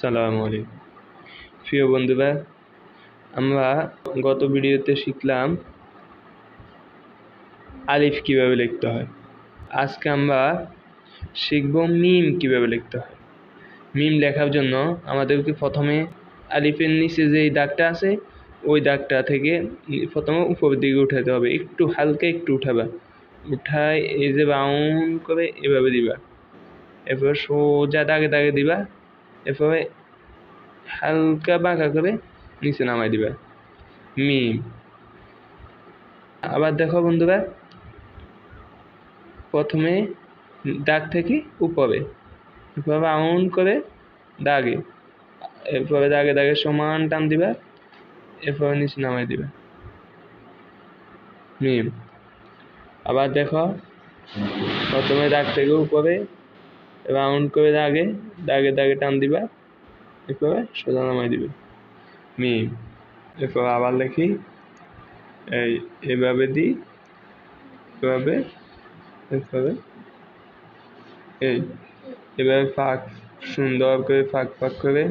সালামু আলাইকুম। প্রিয় বন্ধুরা, আমরা গত ভিডিওতে শিখলাম আলিফ কীভাবে লিখতে হয়। আজকে আমরা শিখব মিম কীভাবে লিখতে হয়। মিম লেখার জন্য আমাদেরকে প্রথমে আলিফের নিচে যে দাগটা আছে, ওই দাগটা থেকে প্রথমে উপরের দিকে উঠাতে হবে। একটু হালকা একটু উঠাবা। উঠায় এই যে বাউন্ড করে এভাবে দিবা। এরপর সোজা দাগে দাগে দিবা। এরপরে হালকা বাঁকা করে নিচে নামাই দিবা। মিম। আবার দেখো বন্ধুরা, প্রথমে দাগ থেকে উপরে এরপরে রাউন্ড করে দাগে এরপরে দাগে দাগে সমান টান দিবা এরপরে নিচে নামাই দিবা। মিম। আবার দেখো, প্রথমে দাগ থেকে উপরে রাউন্ড করে দাগে দাগে দাগে টান দিবা। এরপরে সোজা নামাই দিবে। মিম, এরপর আবার লিখি এই, এভাবে দিই, এভাবে এভাবে। এই, এভাবে ফাঁক, সুন্দর করে ফাঁক ফাঁক করে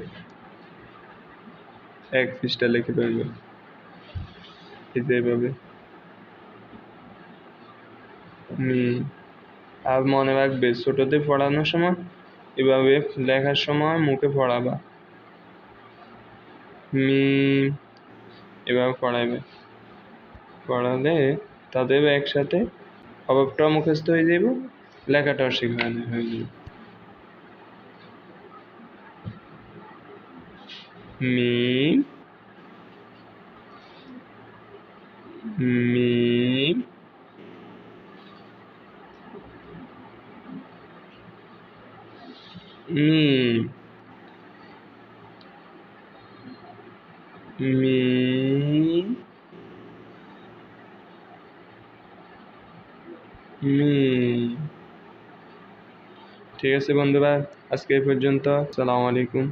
এক পৃষ্ঠা লিখে ফেলবে। এই যে এভাবে। মিম আর মনে রাখবে, ছোটদের পড়ানোর সময় এভাবে লেখার সময় মুখে পড়াবা। মিম, এভাবে পড়াইবে। পড়ালে তাদের একসাথে অভাবটাও মুখস্থ হয়ে যাব লেখাটাও শেখানো হয়ে যাবে মিম মিম। মিম মিম ঠিক আছে বন্ধুরা আজকে এই পর্যন্ত। সালামু আলাইকুম।